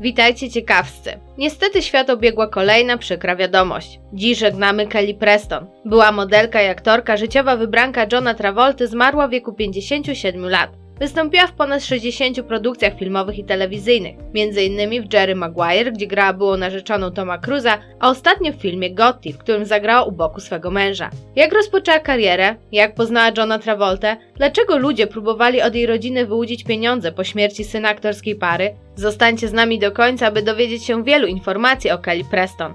Witajcie ciekawscy. Niestety świat obiegła kolejna przykra wiadomość. Dziś żegnamy Kelly Preston. Była modelka i aktorka, życiowa wybranka Johna Travolty zmarła w wieku 57 lat. Wystąpiła w ponad 60 produkcjach filmowych i telewizyjnych, m.in. w Jerry Maguire, gdzie grała było narzeczoną Toma Cruza, a ostatnio w filmie Gotti, w którym zagrała u boku swego męża. Jak rozpoczęła karierę, jak poznała Johna Travoltę, dlaczego ludzie próbowali od jej rodziny wyłudzić pieniądze po śmierci syna aktorskiej pary, zostańcie z nami do końca, aby dowiedzieć się wielu informacji o Kelly Preston.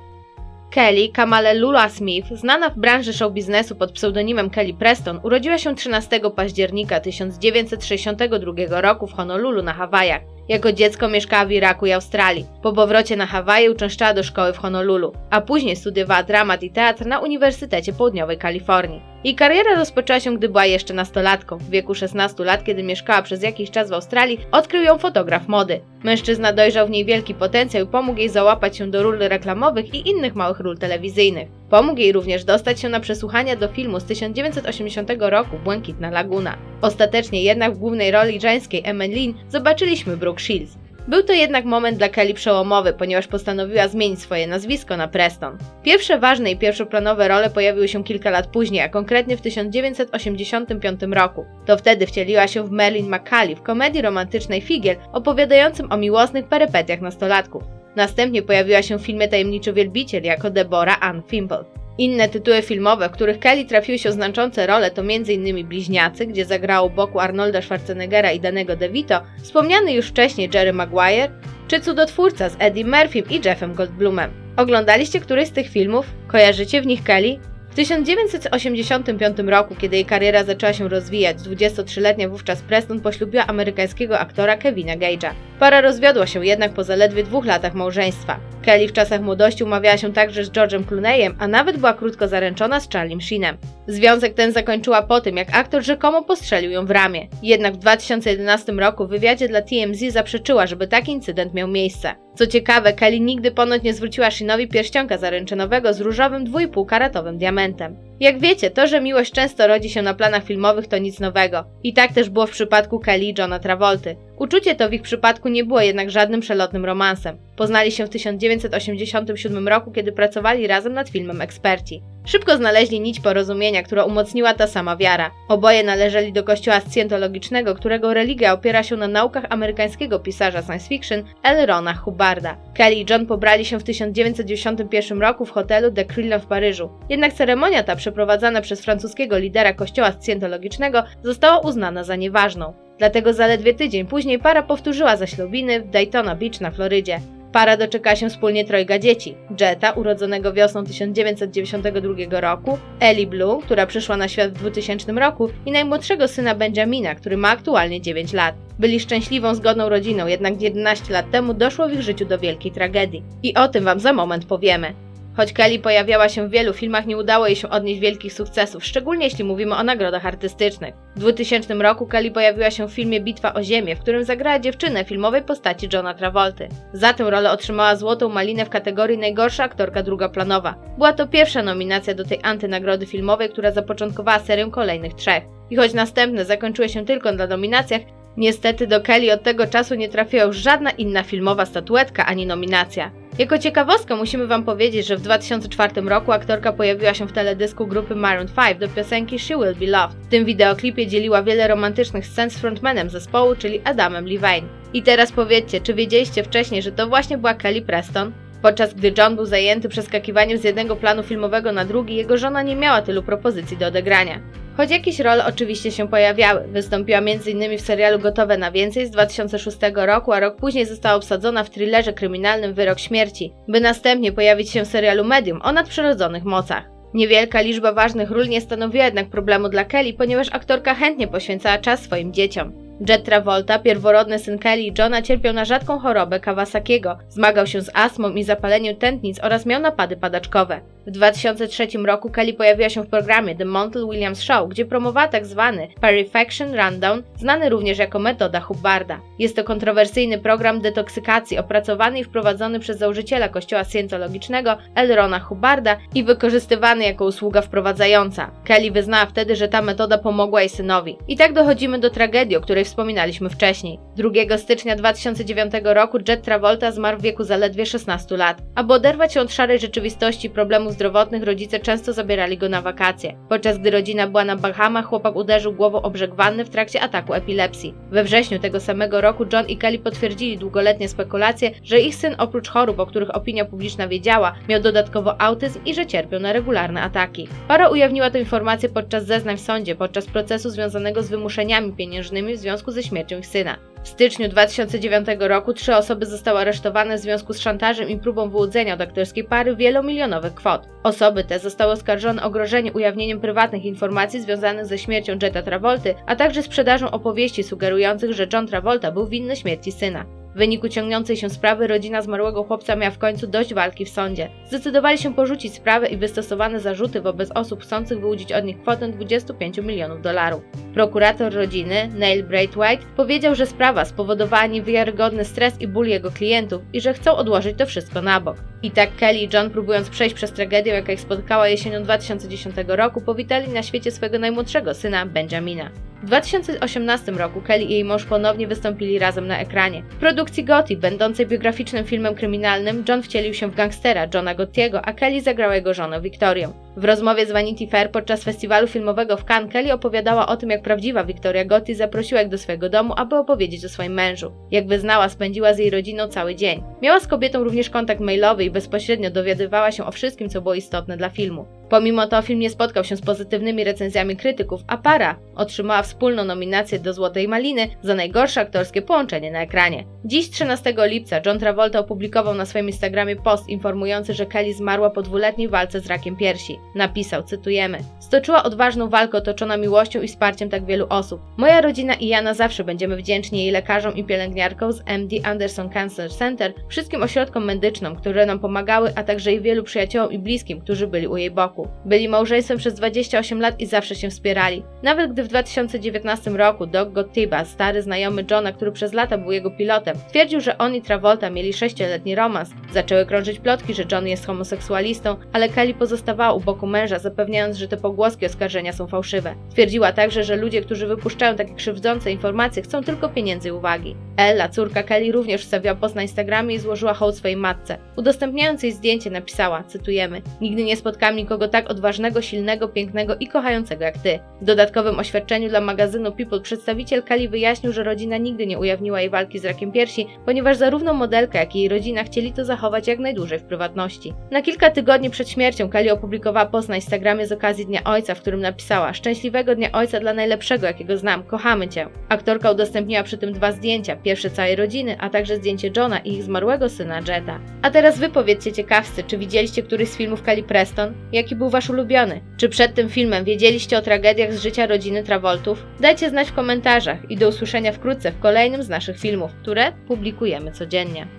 Kelly Kamale Lula Smith, znana w branży show biznesu pod pseudonimem Kelly Preston, urodziła się 13 października 1962 roku w Honolulu na Hawajach. Jako dziecko mieszkała w Iraku i Australii. Po powrocie na Hawaje uczęszczała do szkoły w Honolulu, a później studiowała dramat i teatr na Uniwersytecie Południowej Kalifornii. Jej kariera rozpoczęła się, gdy była jeszcze nastolatką. W wieku 16 lat, kiedy mieszkała przez jakiś czas w Australii, odkrył ją fotograf mody. Mężczyzna dojrzał w niej wielki potencjał i pomógł jej załapać się do ról reklamowych i innych małych ról telewizyjnych. Pomógł jej również dostać się na przesłuchania do filmu z 1980 roku Błękitna Laguna. Ostatecznie jednak w głównej roli żeńskiej Emmeline zobaczyliśmy Brooke Shields. Był to jednak moment dla Kelly przełomowy, ponieważ postanowiła zmienić swoje nazwisko na Preston. Pierwsze ważne i pierwszoplanowe role pojawiły się kilka lat później, a konkretnie w 1985 roku. To wtedy wcieliła się w Merlin McCallie w komedii romantycznej Figiel opowiadającym o miłosnych perypetiach nastolatków. Następnie pojawiła się w filmie Tajemniczy Wielbiciel jako Deborah Ann Fimple. Inne tytuły filmowe, w których Kelly trafiły się znaczące role to m.in. Bliźniacy, gdzie zagrał u boku Arnolda Schwarzeneggera i Danego DeVito, wspomniany już wcześniej Jerry Maguire, czy Cudotwórca z Eddie Murphym i Jeffem Goldblumem. Oglądaliście któryś z tych filmów? Kojarzycie w nich Kelly? W 1985 roku, kiedy jej kariera zaczęła się rozwijać, 23-letnia wówczas Preston poślubiła amerykańskiego aktora Kevina Gage'a. Para rozwiodła się jednak po zaledwie dwóch latach małżeństwa. Kelly w czasach młodości umawiała się także z George'em Clooneyem, a nawet była krótko zaręczona z Charliem Sheenem. Związek ten zakończyła po tym, jak aktor rzekomo postrzelił ją w ramię. Jednak w 2011 roku w wywiadzie dla TMZ zaprzeczyła, żeby taki incydent miał miejsce. Co ciekawe, Kelly nigdy ponoć nie zwróciła Sheenowi pierścionka zaręczynowego z różowym 2,5-karatowym diamentem. Jak wiecie, to, że miłość często rodzi się na planach filmowych to nic nowego. I tak też było w przypadku Kelly i Johna Travolty. Uczucie to w ich przypadku nie było jednak żadnym przelotnym romansem. Poznali się w 1987 roku, kiedy pracowali razem nad filmem Eksperci. Szybko znaleźli nić porozumienia, która umocniła ta sama wiara. Oboje należeli do kościoła scjentologicznego, którego religia opiera się na naukach amerykańskiego pisarza science fiction L. Rona Hubbarda. Kelly i John pobrali się w 1991 roku w hotelu The Crillon w Paryżu. Jednak ceremonia ta przeprowadzana przez francuskiego lidera kościoła scjentologicznego została uznana za nieważną. Dlatego zaledwie tydzień później para powtórzyła zaślubiny w Daytona Beach na Florydzie. Para doczeka się wspólnie trojga dzieci: Jetta, urodzonego wiosną 1992 roku, Ellie Blue, która przyszła na świat w 2000 roku, i najmłodszego syna Benjamina, który ma aktualnie 9 lat. Byli szczęśliwą, zgodną rodziną, jednak 11 lat temu doszło w ich życiu do wielkiej tragedii. I o tym Wam za moment powiemy. Choć Kelly pojawiała się w wielu filmach, nie udało jej się odnieść wielkich sukcesów, szczególnie jeśli mówimy o nagrodach artystycznych. W 2000 roku Kelly pojawiła się w filmie Bitwa o Ziemię, w którym zagrała dziewczynę filmowej postaci Johna Travolty. Za tę rolę otrzymała złotą malinę w kategorii najgorsza aktorka drugoplanowa. Była to pierwsza nominacja do tej antynagrody filmowej, która zapoczątkowała serię kolejnych trzech. I choć następne zakończyły się tylko na nominacjach, Niestety do Kelly od tego czasu nie trafiła już żadna inna filmowa statuetka ani nominacja. Jako ciekawostkę musimy Wam powiedzieć, że w 2004 roku aktorka pojawiła się w teledysku grupy Maroon 5 do piosenki She Will Be Loved. W tym wideoklipie dzieliła wiele romantycznych scen z frontmanem zespołu, czyli Adamem Levine. I teraz powiedzcie, czy wiedzieliście wcześniej, że to właśnie była Kelly Preston? Podczas gdy John był zajęty przeskakiwaniem z jednego planu filmowego na drugi, jego żona nie miała tylu propozycji do odegrania. Choć jakieś role oczywiście się pojawiały. Wystąpiła m.in. w serialu Gotowe na więcej z 2006 roku, a rok później została obsadzona w thrillerze kryminalnym Wyrok Śmierci, by następnie pojawić się w serialu Medium o nadprzyrodzonych mocach. Niewielka liczba ważnych ról nie stanowiła jednak problemu dla Kelly, ponieważ aktorka chętnie poświęcała czas swoim dzieciom. Jet Travolta, pierworodny syn Kelly i Johna, cierpiał na rzadką chorobę Kawasakiego, zmagał się z astmą i zapaleniem tętnic oraz miał napady padaczkowe. W 2003 roku Kelly pojawiła się w programie The Montel Williams Show, gdzie promowała tak zwany Parifaction Rundown, znany również jako metoda Hubbarda. Jest to kontrowersyjny program detoksykacji opracowany i wprowadzony przez założyciela kościoła scientologicznego L. Rona Hubbarda i wykorzystywany jako usługa wprowadzająca. Kelly wyznała wtedy, że ta metoda pomogła jej synowi. I tak dochodzimy do tragedii, o której wspominaliśmy wcześniej. 2 stycznia 2009 roku Jet Travolta zmarł w wieku zaledwie 16 lat. Aby oderwać się od szarej rzeczywistości problemów zdrowotnych, rodzice często zabierali go na wakacje. Podczas gdy rodzina była na Bahamach, chłopak uderzył głową o brzeg wanny w trakcie ataku epilepsji. We wrześniu tego samego roku John i Kelly potwierdzili długoletnie spekulacje, że ich syn oprócz chorób, o których opinia publiczna wiedziała, miał dodatkowo autyzm i że cierpiał na regularne ataki. Para ujawniła tę informację podczas zeznań w sądzie, podczas procesu związanego z wymuszeniami pieniężnymi w związku ze śmiercią ich syna. W styczniu 2009 roku trzy osoby zostały aresztowane w związku z szantażem i próbą wyłudzenia od aktorskiej pary wielomilionowych kwot. Osoby te zostały oskarżone o grożenie ujawnieniem prywatnych informacji związanych ze śmiercią Jetta Travolty, a także sprzedażą opowieści sugerujących, że John Travolta był winny śmierci syna. Wyniku ciągnącej się sprawy rodzina zmarłego chłopca miała w końcu dość walki w sądzie. Zdecydowali się porzucić sprawę i wystosowane zarzuty wobec osób chcących wyłudzić od nich kwotę 25 milionów dolarów. Prokurator rodziny, Neil Braithwaite, powiedział, że sprawa spowodowała niewiarygodny stres i ból jego klientów i że chcą odłożyć to wszystko na bok. I tak Kelly i John, próbując przejść przez tragedię, jaka ich spotkała jesienią 2010 roku, powitali na świecie swojego najmłodszego syna, Benjamina. W 2018 roku Kelly i jej mąż ponownie wystąpili razem na ekranie. W produkcji Gotti, będącej biograficznym filmem kryminalnym, John wcielił się w gangstera Johna Gottiego, a Kelly zagrała jego żonę Victorię. W rozmowie z Vanity Fair podczas festiwalu filmowego w Cannes Kelly opowiadała o tym, jak prawdziwa Victoria Gotti zaprosiła ich do swojego domu, aby opowiedzieć o swoim mężu. Jak wyznała, spędziła z jej rodziną cały dzień. Miała z kobietą również kontakt mailowy i bezpośrednio dowiadywała się o wszystkim, co było istotne dla filmu. Pomimo to film nie spotkał się z pozytywnymi recenzjami krytyków, a para otrzymała wspólną nominację do Złotej Maliny za najgorsze aktorskie połączenie na ekranie. Dziś 13 lipca John Travolta opublikował na swoim Instagramie post informujący, że Kelly zmarła po dwuletniej walce z rakiem piersi. Napisał, cytujemy: Stoczyła odważną walkę otoczona miłością i wsparciem tak wielu osób. Moja rodzina i ja na zawsze będziemy wdzięczni jej lekarzom i pielęgniarkom z MD Anderson Cancer Center, wszystkim ośrodkom medycznym, które nam pomagały, a także jej wielu przyjaciołom i bliskim, którzy byli u jej boku. Byli małżeństwem przez 28 lat i zawsze się wspierali. Nawet gdy w 2019 roku Doc Gottiba, stary znajomy Johna, który przez lata był jego pilotem, twierdził, że on i Travolta mieli sześcioletni romans. Zaczęły krążyć plotki, że John jest homoseksualistą, ale Kelly pozostawała u boku męża, zapewniając, że te pogłoski oskarżenia są fałszywe. Twierdziła także, że ludzie, którzy wypuszczają takie krzywdzące informacje, chcą tylko pieniędzy i uwagi. Ella, córka Kelly, również wstawiła post na Instagramie i złożyła hołd swojej matce. Udostępniając jej zdjęcie napisała, cytujemy, Nigdy nie spotkałam nikogo tak odważnego, silnego, pięknego i kochającego jak ty. W dodatkowym oświadczeniu dla magazynu People przedstawiciel Kelly wyjaśnił, że rodzina nigdy nie ujawniła jej walki z rakiem piersi, ponieważ zarówno modelka, jak i jej rodzina chcieli to zachować jak najdłużej w prywatności. Na kilka tygodni przed śmiercią Kelly opublikowała post na Instagramie z okazji Dnia Ojca, w którym napisała Szczęśliwego Dnia Ojca dla najlepszego, jakiego znam, kochamy cię. Aktorka udostępniła przy tym dwa zdjęcia, pierwsze całej rodziny, a także zdjęcie Johna i ich zmarłego syna Jetta. A teraz wy powiedzcie ciekawscy, czy widzieliście któryś z filmów Kelly Preston? Jaki był wasz ulubiony? Czy przed tym filmem wiedzieliście o tragediach z życia rodziny Travoltów? Dajcie znać w komentarzach i do usłyszenia wkrótce w kolejnym z naszych filmów, które publikujemy codziennie.